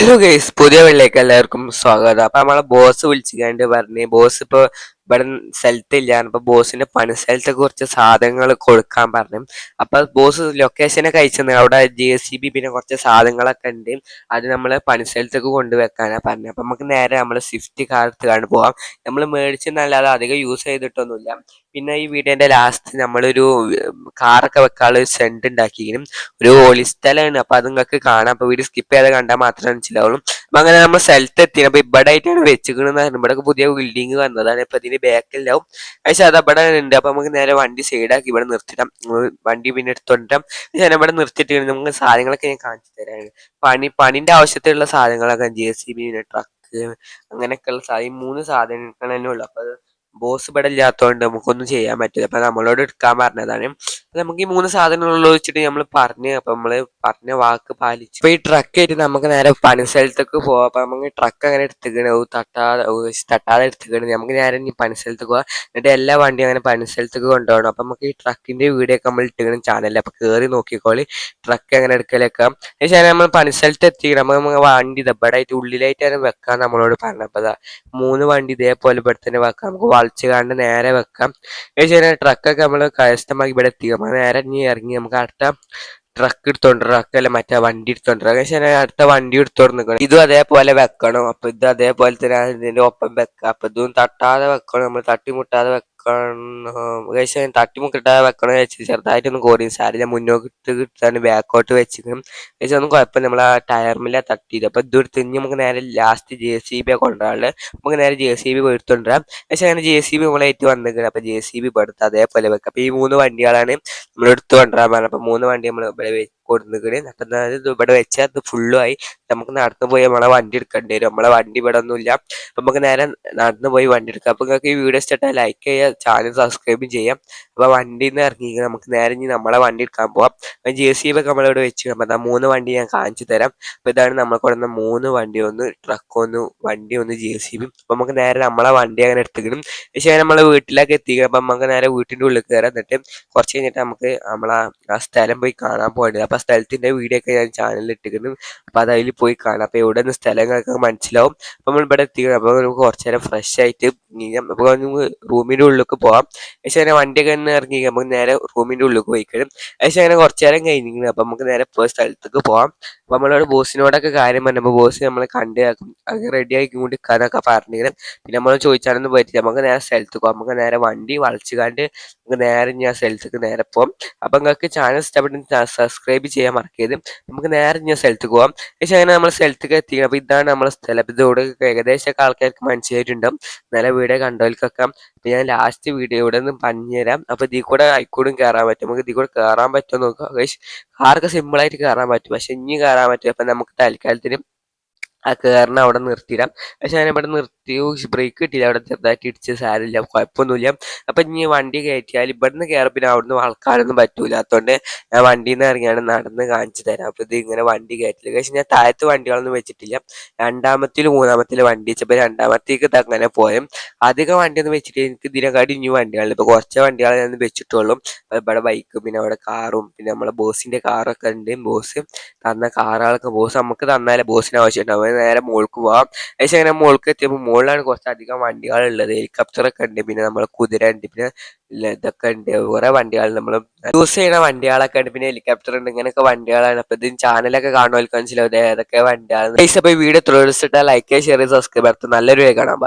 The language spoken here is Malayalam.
ഹലോ ഗൈസ് പുതിയ വെള്ളിലേക്ക് എല്ലാവർക്കും സ്വാഗതം. അപ്പൊ നമ്മളെ ബോസ് വിളിച്ചിക്കാണ്ട് പറഞ്ഞ്. ബോസ് ഇപ്പൊ ഇവിടെ സ്ഥലത്തില്ല. അപ്പൊ ബോസിന്റെ പണി സ്ഥലത്തെ കുറച്ച് സാധനങ്ങൾ കൊടുക്കാൻ പറഞ്ഞു. അപ്പൊ ബോസ് ലൊക്കേഷനൊക്കെ അയച്ചെന്ന് അവിടെ ജെ സി ബി പിന്നെ കുറച്ച് സാധനങ്ങളൊക്കെ ഉണ്ട്. അത് നമ്മൾ പണി സ്ഥലത്തേക്ക് കൊണ്ടുവെക്കാനാ പറഞ്ഞു. അപ്പൊ നമുക്ക് നേരെ നമ്മൾ സ്വിഫ്റ്റ് കാർ എടുത്തുകൊണ്ട് പോവാം. നമ്മൾ മേടിച്ചെന്നല്ലാതെ അധികം യൂസ് ചെയ്തിട്ടൊന്നുമില്ല. പിന്നെ ഈ വീടിന്റെ ലാസ്റ്റ് നമ്മളൊരു കാറൊക്കെ വെക്കാനുള്ള ഒരു സെന്റ് ഉണ്ടാക്കിയിരിക്കും ഒരു ഒളിസ്ഥലാണ് അപ്പൊ അത് നിങ്ങൾക്ക് കാണാം. അപ്പൊ വീട് സ്കിപ്പ് ചെയ്യാതെ കണ്ടാൽ മാത്രമേ മനസ്സിലാവുള്ളൂ അപ്പൊ അങ്ങനെ നമ്മൾ സ്ഥലത്ത് എത്തി അപ്പൊ ഇവിടെ ആയിട്ടാണ് വെച്ചിരിക്കുന്നത് ഇവിടെ പുതിയ ബിൽഡിംഗ് വന്നതാണ്. അപ്പൊ ഇതിന് ബാക്കിലാവും പക്ഷെ അത് അവിടെ ഉണ്ട് അപ്പൊ നമുക്ക് നേരെ വണ്ടി സൈഡാക്കി ഇവിടെ നിർത്തിടാം. വണ്ടി പിന്നെ എടുത്തോണ്ടിരാം ഞാൻ ഇവിടെ നിർത്തിയിട്ട് നമുക്ക് സാധനങ്ങളൊക്കെ ഞാൻ കാണിച്ചു തരാണ് പണി പണിന്റെ ആവശ്യത്തിലുള്ള സാധനങ്ങളൊക്കെ ജെ സി ബി ട്രക്ക് അങ്ങനെയൊക്കെയുള്ള സാധനം മൂന്ന് സാധനങ്ങൾ തന്നെ ഉള്ളു. അപ്പൊ ബോസ് ഇവിടെ ഇല്ലാത്തതുകൊണ്ട് നമുക്കൊന്നും ചെയ്യാൻ പറ്റില്ല. അപ്പൊ നമ്മളോട് എടുക്കാൻ പറഞ്ഞതാണ്. നമുക്ക് ഈ മൂന്ന് സാധനങ്ങളുള്ള വെച്ചിട്ട് നമ്മൾ പറഞ്ഞ് അപ്പൊ നമ്മൾ പറഞ്ഞ വാക്ക് പാലിച്ചു. ഈ ട്രക്ക് ആയിട്ട് നമുക്ക് നേരെ പണി സ്ഥലത്തേക്ക് പോവാം. അപ്പൊ നമുക്ക് ട്രക്ക് അങ്ങനെ എടുത്തുകൊണ്ട് തട്ടാതെ തട്ടാതെ എടുത്തുകൊണ്ട് നമുക്ക് നേരെ ഇനി പണി സ്ഥലത്തേക്ക് പോവാം. എന്നിട്ട് എല്ലാ വണ്ടിയും അങ്ങനെ പണി സ്ഥലത്തേക്ക് കൊണ്ടുപോകണം. അപ്പൊ നമുക്ക് ഈ ട്രക്കിന്റെ വീഡിയോ ഒക്കെ നമ്മൾ ഇട്ടിക്കണം ചാനലിൽ അപ്പൊ കേറി നോക്കിക്കോളി. ട്രക്ക് അങ്ങനെ എടുക്കലൊക്കെ. പക്ഷേ നമ്മൾ പണി സ്ഥലത്ത് എത്തിക്കണം. അപ്പൊ നമുക്ക് വണ്ടി ദബടായിട്ട് ഉള്ളിലായിട്ടാണ് വെക്കാൻ നമ്മളോട് പറഞ്ഞപ്പോ മൂന്ന് വണ്ടി ഇതേപോലെ ഇവിടെ തന്നെ വെക്കാം. നമുക്ക് വളച്ച് കാണ്ട് നേരെ വെക്കാം. പക്ഷേ ട്രക്കൊക്കെ നമ്മൾ കരസ്ഥമാക്കി ഇവിടെ എത്തിക്കാം നമ്മൾ നേരെ ഇനി ഇറങ്ങി നമുക്ക് അടുത്ത ട്രക്ക് എടുത്തോണ്ട് ട്രക്ക് അല്ല മറ്റേ വണ്ടി എടുത്തോണ്ട് പക്ഷേ അടുത്ത വണ്ടി എടുത്തോണ്ട് നിൽക്കണം. ഇതും അതേപോലെ വെക്കണം. അപ്പൊ ഇത് അതേപോലെ തന്നെ ഇതിന്റെ ഒപ്പം വെക്കാം അപ്പൊ ഇതും തട്ടാതെ വെക്കണം. നമ്മൾ തട്ടിമുട്ടാതെ വെക്കണം പക്ഷേ തട്ടിമുട്ടിട്ടാതെ വെക്കണം വെച്ച് ചെറുതായിട്ടൊന്ന് കോരി ഞാൻ മുന്നോട്ട് കിട്ടാൻ ബാക്കോട്ട് വെച്ചിരുന്നു പക്ഷേ ഒന്നും കുഴപ്പമില്ല. നമ്മൾ ആ ടയർമില്ല തട്ടിയത് അപ്പൊ ഇത് എടുത്ത് ഇനി നമുക്ക് നേരെ ലാസ്റ്റ് ജെ സി ബി കൊണ്ടുവരാനുള്ളത് നമുക്ക് നേരെ ജെ സി ബി എടുത്തോണ്ടിരാം പക്ഷേ അങ്ങനെ ജെ സി ബി നമ്മളായിട്ട് വന്നിരിക്കുന്നത് അപ്പൊ ജെ സി ബി എടുത്ത് അതേപോലെ വെക്കാം. അപ്പൊ ഈ മൂന്ന് വണ്ടികളാണ് നമ്മൾ എടുത്തു കൊണ്ടുവരാൻ പറഞ്ഞത്. അപ്പൊ മൂന്ന് വണ്ടി നമ്മൾ ഇവിടെ കൊടുത്തിക്കണ് അപ്പൊ ഇത് ഇവിടെ വെച്ചാൽ അത് ഫുള്ളുമായി നമുക്ക് നടന്നു പോയി നമ്മളെ വണ്ടി എടുക്കേണ്ടി വരും. നമ്മളെ വണ്ടി ഇവിടെ ഒന്നുമില്ല അപ്പൊ നമുക്ക് നേരെ നടന്നു പോയി വണ്ടി എടുക്കാം. അപ്പൊ നിങ്ങൾക്ക് ഈ വീഡിയോ ഇഷ്ടപ്പെട്ടാൽ ലൈക്ക് ചെയ്യുക ചാനൽ സബ്സ്ക്രൈബ് ചെയ്യാം. അപ്പൊ വണ്ടി നിന്ന് ഇറങ്ങി നമുക്ക് നേരെ ഇനി നമ്മളെ വണ്ടി എടുക്കാൻ പോവാം. അപ്പൊ ജെ സി ഒക്കെ നമ്മളിവിടെ വെച്ച് അപ്പൊ ആ മൂന്ന് വണ്ടി ഞാൻ കാണിച്ചു തരാം. അപ്പൊ ഇതാണ് നമ്മൾ കൊടുന്ന മൂന്ന് വണ്ടി. ഒന്ന് ട്രക്ക് ഒന്ന് വണ്ടി ഒന്ന് ജെ സി ബി അപ്പൊ നമുക്ക് നേരെ നമ്മളെ വണ്ടി അങ്ങനെ എടുത്തിക്കണം. പക്ഷേ നമ്മളെ വീട്ടിലേക്ക് എത്തിക്കണം. അപ്പൊ നമുക്ക് നേരെ വീട്ടിന്റെ ഉള്ളിൽ കയറാം. എന്നിട്ട് കുറച്ച് കഴിഞ്ഞിട്ട് നമുക്ക് നമ്മളെ ആ സ്ഥലം പോയി കാണാൻ പോകേണ്ടത്. അപ്പൊ സ്ഥലത്തിന്റെ വീഡിയോ ഒക്കെ ഞാൻ ചാനലിൽ ഇട്ടിരിക്കുന്നു അപ്പൊ അത് അതിൽ പോയി കാണാം. അപ്പൊ എവിടെ നിന്ന് സ്ഥലങ്ങളൊക്കെ മനസ്സിലാവും. അപ്പൊ നമ്മൾ ഇവിടെ എത്തിക്കണം. അപ്പൊ നമുക്ക് കുറച്ച് നേരം ഫ്രഷ് ആയിട്ട് അപ്പൊ നമുക്ക് റൂമിന്റെ ഉള്ളിലേക്ക് പോവാം. പക്ഷേ അങ്ങനെ വണ്ടിയൊക്കെ ഒന്ന് ഇറങ്ങി നമുക്ക് നേരെ റൂമിന്റെ ഉള്ളിലേക്ക് പോയിക്കണം പക്ഷേ അങ്ങനെ കുറച്ച് നേരം കഴിഞ്ഞിരിക്കണം അപ്പൊ നമുക്ക് നേരെ പോയ സ്ഥലത്തേക്ക് പോവാം. അപ്പൊ നമ്മളോട് ബോസിനോടൊക്കെ കാര്യം പറഞ്ഞപ്പോൾ ബോസ് നമ്മളെ കണ്ടാക്കും അത് റെഡി ആക്കി കൊണ്ടിരിക്കാന്നൊക്കെ പറഞ്ഞിങ്ങനെ പിന്നെ നമ്മൾ ചോദിച്ചാലൊന്നും പറ്റില്ല നമുക്ക് നേരെ സ്ഥലത്തേക്ക് പോകാം നമുക്ക് നേരെ വണ്ടി വളച്ചു കണ്ട് നമുക്ക് നേരെ ഞാൻ സ്ഥലത്തേക്ക് നേരെ പോകാം അപ്പൊ നിങ്ങൾക്ക് ചാനൽ ഇഷ്ടപ്പെട്ടെങ്കിൽ സബ്സ്ക്രൈബ് ചെയ്യാൻ മറക്കരുത്. നമുക്ക് നേരെ ഞാൻ സ്ഥലത്തേക്ക് പോകാം പക്ഷേ അങ്ങനെ നമ്മൾ സ്ഥലത്തേക്ക് എത്തി അപ്പൊ ഇതാണ് നമ്മളെ സ്ഥലം. ഇതോടെ ഏകദേശം ആൾക്കാർക്ക് മനസ്സിലായിട്ടുണ്ടാവും. നല്ല വീഡിയോ കണ്ടവർക്കൊക്കെ അപ്പൊ ഞാൻ ലാസ്റ്റ് വീഡിയോ ഇവിടെ നിന്ന് പറഞ്ഞുതരാം. അപ്പൊ ഇതിൽ കൂടെ ആയിക്കൂടും കയറാൻ പറ്റും. നമുക്ക് ഇതിൽ കൂടെ കയറാൻ പറ്റുമോ നോക്കാം. കാർക്ക് സിമ്പിൾ ആയിട്ട് കയറാൻ പറ്റും. പക്ഷെ ഇനി കയറാൻ പറ്റും. അപ്പൊ നമുക്ക് തൽക്കാലത്തിന് ആ കയറിന് അവിടെ നിർത്തിയിടാം. പക്ഷെ ഞാൻ ഇവിടെ നിർത്തി ബ്രേക്ക് കിട്ടിയില്ല. അവിടെ ചെറുതായിട്ട് ഇടിച്ച് സാരമില്ല കുഴപ്പമൊന്നുമില്ല. അപ്പൊ ഇനി വണ്ടി കയറ്റിയാൽ ഇവിടുന്ന് കയറി പിന്നെ അവിടുന്ന് വളക്കാനൊന്നും പറ്റൂല. അതുകൊണ്ട് ഞാൻ വണ്ടിയിൽ നിന്ന് ഇറങ്ങിയാണ് നടന്ന് കാണിച്ചു തരാം. അപ്പൊ ഇത് ഇങ്ങനെ വണ്ടി കയറ്റില്ല. പക്ഷെ ഞാൻ താഴത്ത് വണ്ടികളൊന്നും വെച്ചിട്ടില്ല. രണ്ടാമത്തിലും മൂന്നാമത്തിലും വണ്ടി വെച്ചപ്പോ രണ്ടാമത്തേക്ക് ഇത് അങ്ങനെ പോയും. അധികം വണ്ടിയൊന്നും വെച്ചിട്ട് എനിക്ക് ഇതിനെക്കാട്ടി ഇനി വണ്ടികളുണ്ട്. ഇപ്പൊ കുറച്ച് വണ്ടികളെ ഞാൻ വെച്ചിട്ടുള്ളൂ. ഇവിടെ ബൈക്കും പിന്നെ അവിടെ കാറും പിന്നെ നമ്മളെ ബോസിന്റെ കാറൊക്കെ ഉണ്ട്. ബോസ് തന്ന കാറുകളൊക്കെ ബോസ് നമുക്ക് തന്നാലേ ബോസിന് ആവശ്യമുണ്ടാവും നേരെ മോൾക്ക് പോവാം. പക്ഷെ അങ്ങനെ മോൾക്ക് എത്തിയപ്പോൾ മുകളിലാണ് കുറച്ചധികം വണ്ടികളുള്ളത്. ഹെലികോപ്റ്ററൊക്കെ ഉണ്ട്. പിന്നെ നമ്മളെ കുതിര ഉണ്ട്. പിന്നെ ഇതൊക്കെ ഉണ്ട്. കുറെ വണ്ടികൾ നമ്മൾ യൂസ് ചെയ്യുന്ന വണ്ടികളൊക്കെ ഉണ്ട്. പിന്നെ ഹെലികോപ്റ്റർ ഉണ്ട്. ഇങ്ങനെയൊക്കെ വണ്ടികളാണ്. അപ്പൊ ഇതിന് ചാനലൊക്കെ കാണുമല്ലോ മനസ്സിലാവും. ഏതൊക്കെ വണ്ടികൾ പൈസ പോയി വീഡിയോ തൊഴിലിച്ചിട്ട് ലൈക്ക് ഷെയർ സബ്സ്ക്രൈബ് നല്ലൊരു കാണാൻ